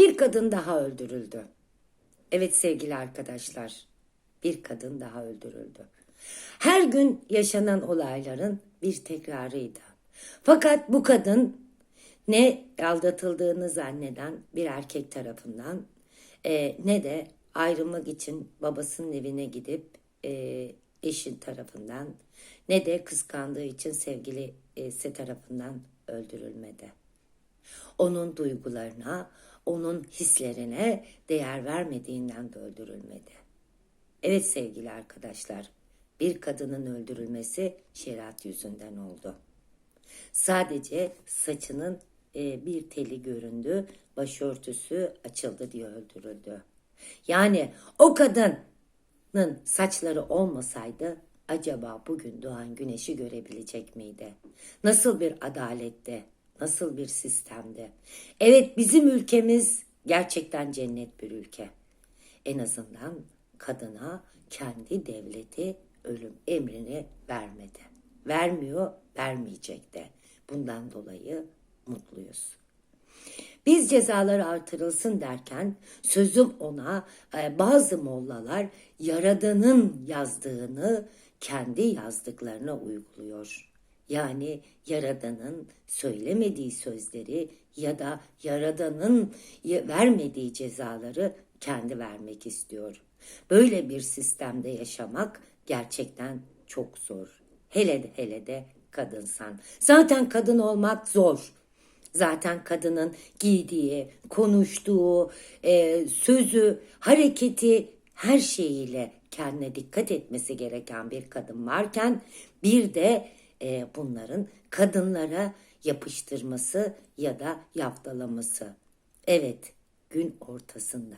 Bir kadın daha öldürüldü. Evet sevgili arkadaşlar, bir kadın daha öldürüldü. Her gün yaşanan olayların bir tekrarıydı. Fakat bu kadın ne aldatıldığını zanneden bir erkek tarafından e, ne de ayrılmak için babasının evine gidip e, eşin tarafından ne de kıskandığı için sevgilisi tarafından öldürülmedi onun duygularına, onun hislerine değer vermediğinden de öldürülmedi. Evet sevgili arkadaşlar, bir kadının öldürülmesi şeriat yüzünden oldu. Sadece saçının e, bir teli göründü, başörtüsü açıldı diye öldürüldü. Yani o kadının saçları olmasaydı acaba bugün doğan güneşi görebilecek miydi? Nasıl bir adalette, nasıl bir sistemde? Evet bizim ülkemiz gerçekten cennet bir ülke. En azından kadına kendi devleti ölüm emrini vermedi. Vermiyor, vermeyecek de. Bundan dolayı mutluyuz. Biz cezaları artırılsın derken sözüm ona e, bazı mollalar Yaradan'ın yazdığını kendi yazdıklarına uyguluyor. Yani Yaradan'ın söylemediği sözleri ya da Yaradan'ın vermediği cezaları kendi vermek istiyor. Böyle bir sistemde yaşamak gerçekten çok zor. Hele de hele de kadınsan. Zaten kadın olmak zor. Zaten kadının giydiği, konuştuğu, e, sözü, hareketi her şeyiyle kendine dikkat etmesi gereken bir kadın varken bir de e, bunların kadınlara yapıştırması ya da yaftalaması. Evet, gün ortasında.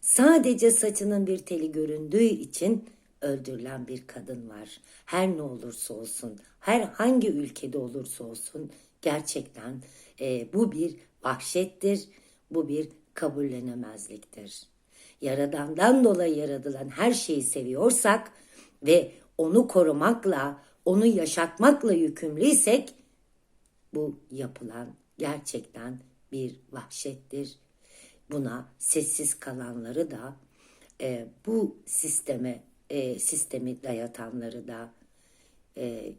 Sadece saçının bir teli göründüğü için öldürülen bir kadın var. Her ne olursa olsun, her hangi ülkede olursa olsun gerçekten e, bu bir vahşettir, bu bir kabullenemezliktir. Yaradandan dolayı yaratılan her şeyi seviyorsak ve onu korumakla, onu yaşatmakla yükümlüysek bu yapılan gerçekten bir vahşettir. Buna sessiz kalanları da e, bu sisteme e, sistemi dayatanları da e,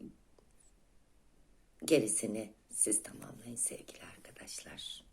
gerisini siz tamamlayın sevgili arkadaşlar.